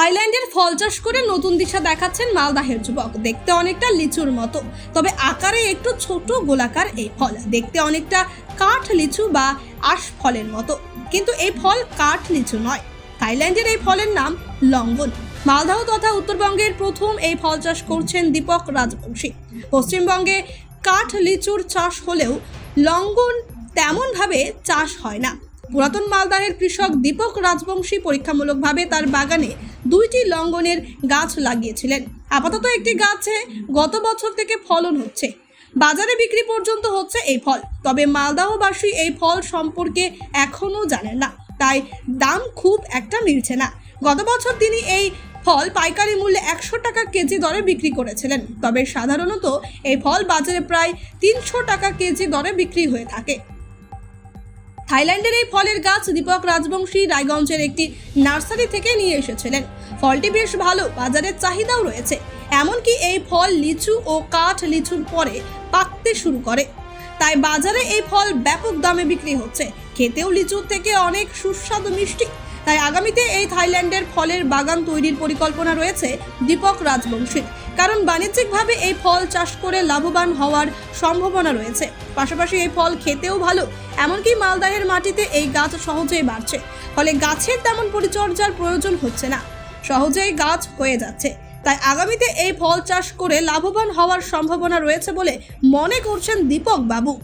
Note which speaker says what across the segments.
Speaker 1: থাইল্যান্ডের ফল চাষ করে নতুন দিশা দেখাচ্ছেন মালদাহের যুবক। দেখতে অনেকটা লিচুর মতো। তবে আকারে একটু ছোট গোলাকার এই ফল। দেখতে অনেকটা কাঠ লিচু বা আশ ফলের মতো। কিন্তু এই ফল কাঠ লিচু নয়। থাইল্যান্ডের এই ফলের নাম লঙ্গন। মালদাহ তথা উত্তরবঙ্গের প্রথম এই ফল চাষ করছেন দীপক রাজবংশী। পশ্চিমবঙ্গে কাঠ লিচুর চাষ হলেও লঙ্গন তেমনভাবে চাষ হয় না। পুরাতন মালদাহের কৃষক দীপক রাজবংশী পরীক্ষামূলকভাবে তার বাগানে দুইটি লঙ্গনের গাছ লাগিয়েছিলেন। আপাতত একটি গাছে গত বছর থেকে ফলন হচ্ছে। বাজারে বিক্রি পর্যন্ত হচ্ছে এই ফল, তবে মালদাহবাসী এই ফল সম্পর্কে এখনও জানেন না। তাই দাম খুব একটা মিলছে না। গত বছর তিনি এই ফল পাইকারি মূল্যে একশো টাকা কেজি দরে বিক্রি করেছিলেন। তবে সাধারণত এই ফল বাজারে প্রায় তিনশো টাকা কেজি দরে বিক্রি হয়ে থাকে। থাইল্যান্ডের এই ফলের গাছ দীপক রাজবংশী রায়গঞ্জের একটি নার্সারি থেকে নিয়ে এসেছিলেন। ফলটি বেশ ভালো, বাজারের চাহিদাও রয়েছে। এমনকি এই ফল লিচু ও কাঠ লিচুর পরে পাকতে শুরু করে। তাই বাজারে এই ফল ব্যাপক দামে বিক্রি হচ্ছে। খেতেও লিচুর থেকে অনেক সুস্বাদু মিষ্টি। তাই আগামীতে এই থাইল্যান্ডের ফলের বাগান তৈরির পরিকল্পনা রয়েছে দীপক রাজবংশীর। কারণ বাণিজ্যিকভাবে এই ফল চাষ করে লাভবান হওয়ার সম্ভাবনা রয়েছে। পাশাপাশি এই ফল খেতেও ভালো, এমনকি মালদাহের মাটিতে এই গাছ সহজেই বাড়ছে। ফলে গাছের তেমন পরিচর্যার প্রয়োজন হচ্ছে না। সহজেই গাছ হয়ে যাচ্ছে। তাই আগামীতে এই ফল চাষ করে লাভবান হওয়ার সম্ভাবনা রয়েছে বলে মনে করছেন দীপক বাবু।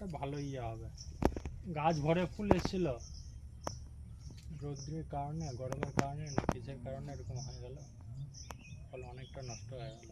Speaker 2: ভালো ইয়ে হবে। গাছ ভরে ফুল এসেছিল। রৌদ্রের কারণে, গরমের কারণে না কিসের কারণে এরকম হয়ে গেল। ফল অনেকটা নষ্ট হয়ে গেল।